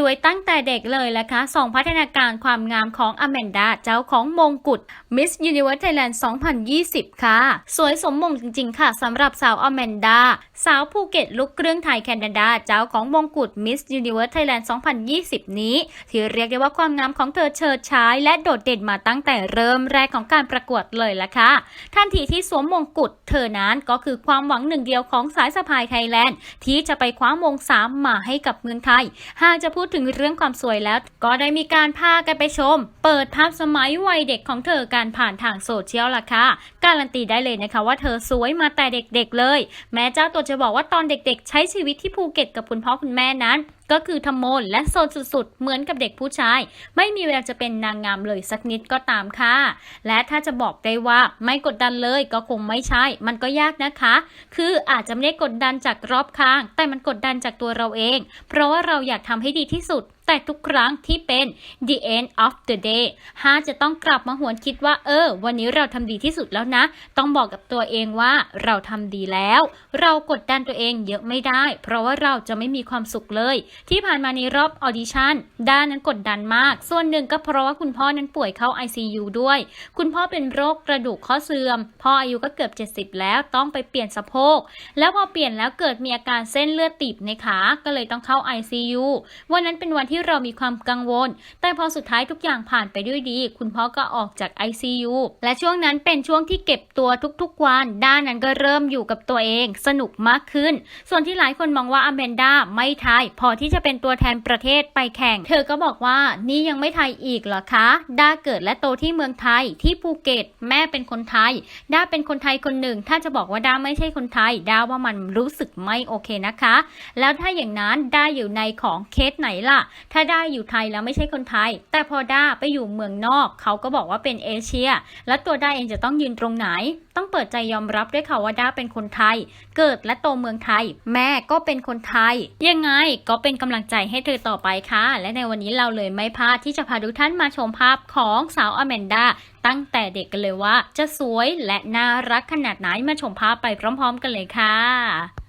สวยตั้งแต่เด็กเลยละคะ ส่องพัฒนาการความงามของอแมนดา เจ้าของมงกุฎ Miss Universe Thailand 2020 ค่ะ สวยสมมงจริง ๆ ค่ะสำหรับสาวอแมนดา สาวภูเก็ตลูกเครื่องไทยแคนาดา เจ้าของมงกุฎ Miss Universe Thailand 2020 นี้ ที่เรียกได้ว่าความงามของเธอเฉิดฉายและโดดเด่นมาตั้งแต่เริ่มแรกของการประกวดเลยละค่ะ ทันทีที่สวมมงกุฎเธอนั้นก็คือความหวังหนึ่งเดียวของสายสะพายไทยแลนด์ที่จะไปคว้ามงสามมาให้กับเมืองไทย หากจะพูดถึงเรื่องความสวยแล้ว ก็ได้มีการพากันไปชม เปิดภาพสมัยวัยเด็กของเธอการผ่านทางโซเชียลล่ะค่ะ การันตีได้เลยนะคะว่าเธอสวยมาแต่เด็กๆเลย แม้เจ้าตัวจะบอกว่าตอนเด็กๆ ใช้ชีวิตที่ภูเก็ตกับคุณพ่อคุณแม่นั้นก็คือทำโมนและโซนสุดๆ เหมือนกับเด็กผู้ชาย ไม่มีเวลาจะเป็นนางงามเลยสักนิดก็ตามค่ะ และถ้าจะบอกได้ว่าไม่กดดันเลยก็คงไม่ใช่ มันก็ยากนะคะ คืออาจจะไม่ได้กดดันจากรอบข้าง แต่มันกดดันจากตัวเราเอง เพราะว่าเราอยากทำให้ดีที่สุด แต่ทุกครั้งที่เป็น the end of the day ฮาจะต้องกลับมาหวนคิดว่า เออ วันนี้เราทำดีที่สุดแล้วนะ ต้องบอกกับตัวเองว่าเราทำดีแล้ว เรากดดันตัวเองเยอะไม่ได้ เพราะว่าเราจะไม่มีความสุขเลย ที่ผ่านมาในรอบออดิชั่นด้านนั้นกดดันมาก ส่วนหนึ่งก็เพราะว่าคุณพ่อนั้นป่วยเข้า ICU ด้วย คุณพ่อเป็นโรคกระดูกข้อเสื่อม พ่ออายุก็เกือบ 70 แล้วต้องไปเปลี่ยนสะโพก แล้วพอเปลี่ยนแล้วเกิดมีอาการเส้นเลือดตีบในขา ก็เลยต้องเข้า ICU วันนั้นเป็นวันที่เรามีความกังวล แต่พอสุดท้ายทุกอย่างผ่านไปด้วยดี คุณพ่อก็ออกจาก ICU และช่วงนั้นเป็นช่วงที่เก็บตัวทุกๆวัน ด้านนั้นก็เริ่มอยู่กับตัวเอง สนุกมากขึ้น ส่วนที่หลายคนมองว่าอแมนดาไม่ไทย พอที่จะเป็นตัวแทนประเทศไปแข่ง เธอก็บอกว่านี่ยังไม่ไทยอีกเหรอคะ ด้าเกิดและโตที่เมืองไทยที่ภูเก็ตแม่เป็นคนไทย ด้าเป็นคนไทยคนหนึ่ง ถ้าจะบอกว่าด้าไม่ใช่คนไทย ด้าว่ามันรู้สึกไม่โอเคนะคะ แล้วถ้าอย่างนั้นด้าอยู่ในของเคสไหนล่ะถ้าด้าอยู่ไทยแล้วไม่ใช่คนไทย แต่พอด้าไปอยู่เมืองนอก เขาก็บอกว่าเป็นเอเชีย แล้วตัวด้าเองจะต้องยืนตรงไหน ต้องเปิดใจยอมรับด้วยค่ะว่าด้าเป็นคนไทย เกิดและโตเมืองไทย แม่ก็เป็นคนไทย ยังไงก็เป็นกำลังใจให้เธอต่อไปค่ะ และในวันนี้เราเลยไม่พลาดที่จะพาทุกท่านมาชมภาพของสาวอแมนดาตั้งแต่เด็กกันเลยว่า จะสวยและน่ารักขนาดไหนมาชมภาพไปพร้อม ๆ กันเลยค่ะ